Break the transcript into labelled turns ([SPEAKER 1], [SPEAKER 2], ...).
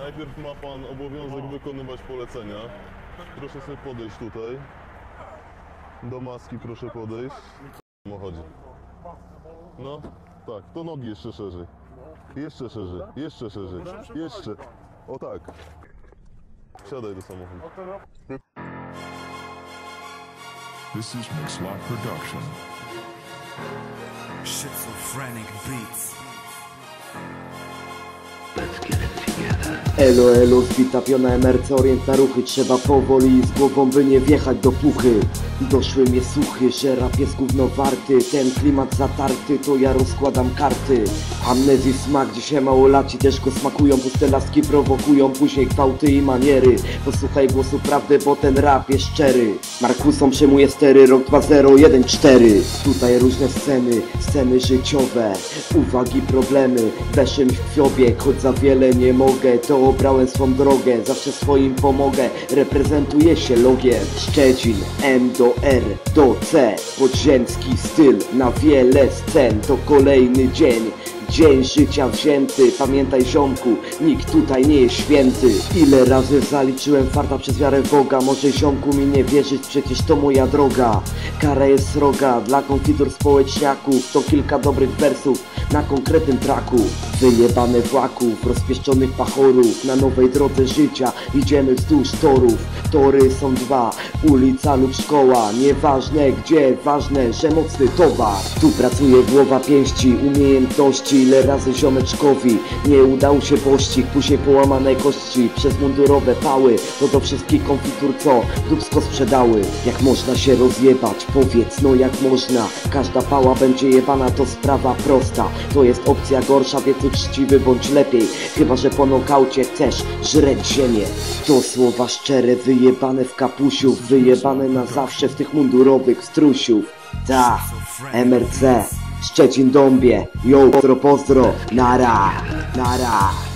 [SPEAKER 1] Najpierw ma pan obowiązek wykonywać polecenia. Proszę sobie podejść tutaj. Do maski proszę podejść. O chodzi. No, tak, to nogi jeszcze szerzej. Jeszcze szerzej, jeszcze szerzej, jeszcze. O tak. Wsiadaj do samochodu.
[SPEAKER 2] This is Mixlot Production.
[SPEAKER 3] Schizophrenic beats.
[SPEAKER 4] Elo, elo, zwitapiona MRC, orient na ruchy. Trzeba powoli z głową, by nie wjechać do puchy. Doszły mnie słuchy, że rap jest gówno warty. Ten klimat zatarty, to ja rozkładam karty. Amnezji smak, dzisiaj małolaci też go smakują. Puste laski prowokują, później gwałty i maniery. Posłuchaj głosu prawdy, bo ten rap jest szczery Markusom przejmuje stery, rok 2014 Tutaj różne sceny, sceny życiowe Uwagi, problemy, weszłem w krwiobieg Choć za wiele nie mogę, to obrałem swą drogę Zawsze swoim pomogę, reprezentuję się logiem Szczecin, M do R do C. Podziemski styl na wiele scen To kolejny dzień Dzień życia wzięty, pamiętaj ziomku, nikt tutaj nie jest święty. Ile razy zaliczyłem farta przez wiarę Boga? Może ziomku mi nie wierzyć, przecież to moja droga. Kara jest sroga, dla konfitur społeczniaków. To kilka dobrych wersów na konkretnym traku Wyjebane właków, rozpieszczonych pachorów Na nowej drodze życia idziemy wzdłuż torów. Tory są dwa, ulica lub szkoła Nieważne gdzie, ważne, że mocny towar. Tu pracuje głowa pięści, umiejętności Ile razy ziomeczkowi. Nie udał się pościg Później połamane kości przez mundurowe pały. To do wszystkich konfitur co dubsko sprzedały. Jak można się rozjebać, powiedz no jak można? Każda pała będzie jebana to sprawa prosta. To jest opcja gorsza, więc uczciwy bądź lepiej. Chyba, że po nokaucie chcesz żreć ziemię. To słowa szczere, wyjebane w kapusiu Wyjebane na zawsze w tych mundurowych strusiów. Ta, MRC Szczecin Dąbie, yo, pozdro, pozdro, nara, nara